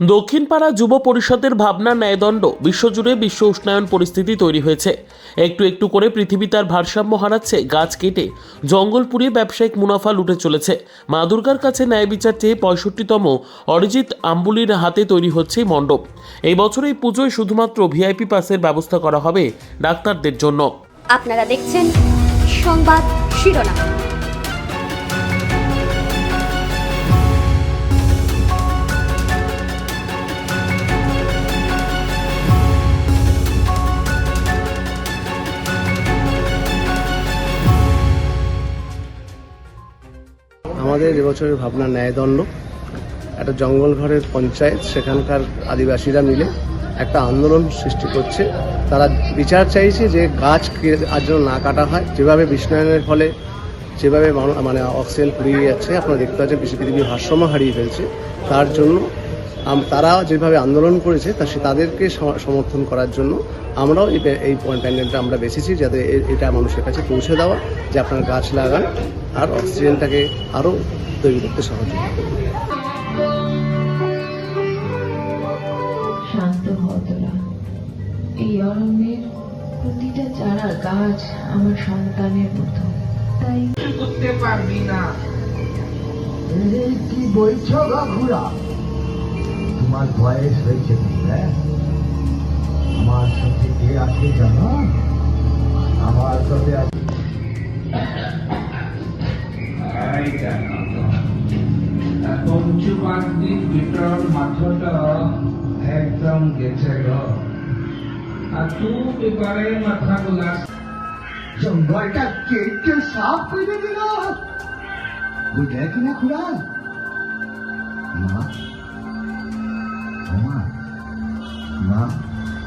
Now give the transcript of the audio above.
দক্ষিণপাড়া যুব পরিষদের ভাবনা ন্যায়দণ্ড, বিশ্বজুড়ে বিশ্ব উষ্ণায়ন পরিস্থিতি তৈরি হয়েছে। একটু একটু করে পৃথিবী তার ভারসাম্য হারাচ্ছে, গাছ কেটে জঙ্গল পুড়িয়ে ব্যবসায়িক মুনাফা লুটে চলেছে। মা দুর্গার কাছে ন্যায় বিচার চেয়ে পঁয়ষট্টিতম অরিজিৎ আম্বুলির হাতে তৈরি হচ্ছে মণ্ডপ। এই বছর এই পুজোয় শুধুমাত্র ভিআইপি পাসের ব্যবস্থা করা হবে ডাক্তারদের জন্য। আপনারা দেখছেন সংবাদ শিরোনাম। আমাদের এবছরের ভাবনা ন্যায়দণ্ড। একটা জঙ্গল ঘরের পঞ্চায়েত, সেখানকার আদিবাসীরা মিলে একটা আন্দোলন সৃষ্টি করছে। তারা বিচার চাইছে যে গাছ আর যেন না কাটা হয়। যেভাবে বিশ্বায়নের ফলে যেভাবে মানু- অক্সিজেন ফুরিয়ে যাচ্ছে, আপনারা দেখতে পাচ্ছেন পৃথিবীর ভারসাম্য হারিয়ে ফেলছে। তার জন্য তারা যেভাবে আন্দোলন করেছে তা সে তাদেরকে সমর্থন করার জন্য আমরাও এই প্যা- এই প্যান্ডেলটা আমরা বেছেছি যাতে এটা মানুষের কাছে পৌঁছে দেওয়া যে আপনার গাছ লাগান আর অক্সিজেনটাকে আরও তৈরি করতে সহযোগিতা করুন। শান্ত হও এই অরণ্যের প্রতিটা চারা গাছ আমার সন্তানের মতো। তাই করতে পারবি না। কি বলছো গাঘুরা তোমার বয়স হয়েছে আমার সাথে কে আছে জানো? আমার সাথে আছে ভিতর মাথটা একদম গেছে গো। আর তু এবারে মাথা গুলা জঙ্গলটা কেটে সাফ করে দিল। বুঝলে কিনা খুড়া? মা Vamos lá. Vamos lá.